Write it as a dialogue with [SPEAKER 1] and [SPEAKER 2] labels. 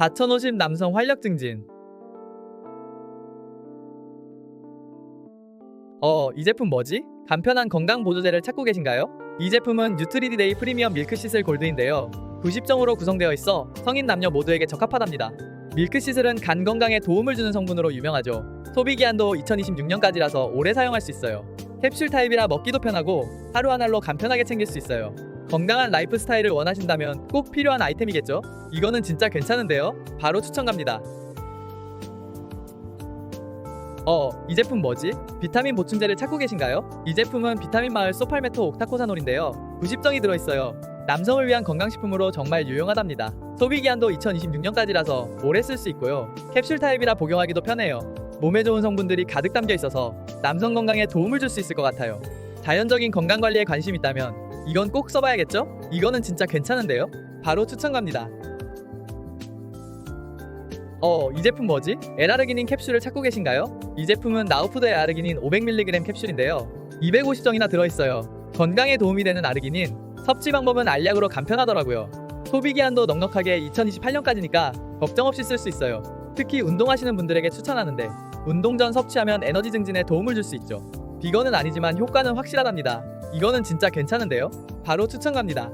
[SPEAKER 1] 4050 남성 활력 증진. 어, 이 제품 뭐지? 간편한 건강 보조제를 찾고 계신가요? 이 제품은 뉴트리디데이 프리미엄 밀크시슬 골드인데요. 90점으로 구성되어 있어 성인 남녀 모두에게 적합하답니다. 밀크시슬은 간 건강에 도움을 주는 성분으로 유명하죠. 소비 기한도 2026년까지라서 오래 사용할 수 있어요. 캡슐 타입이라 먹기도 편하고 하루 한 알로 간편하게 챙길 수 있어요. 건강한 라이프 스타일을 원하신다면 꼭 필요한 아이템이겠죠? 이거는 진짜 괜찮은데요? 바로 추천 갑니다. 어, 이 제품 뭐지? 비타민 보충제를 찾고 계신가요? 이 제품은 비타민 마을 소팔메토 옥타코사놀인데요. 90정이 들어있어요. 남성을 위한 건강식품으로 정말 유용하답니다. 소비 기한도 2026년까지라서 오래 쓸 수 있고요. 캡슐 타입이라 복용하기도 편해요. 몸에 좋은 성분들이 가득 담겨 있어서 남성 건강에 도움을 줄 수 있을 것 같아요. 자연적인 건강 관리에 관심 있다면 이건 꼭 써봐야겠죠? 이거는 진짜 괜찮은데요? 바로 추천 갑니다. 어, 이 제품 뭐지? 에라르기닌 캡슐을 찾고 계신가요? 이 제품은 나우푸드의 아르기닌 500mg 캡슐인데요. 250정이나 들어있어요. 건강에 도움이 되는 아르기닌, 섭취 방법은 알약으로 간편하더라고요. 소비 기한도 넉넉하게 2028년까지니까 걱정 없이 쓸 수 있어요. 특히 운동하시는 분들에게 추천하는데 운동 전 섭취하면 에너지 증진에 도움을 줄 수 있죠. 비건은 아니지만 효과는 확실하답니다. 이거는 진짜 괜찮은데요? 바로 추천 갑니다.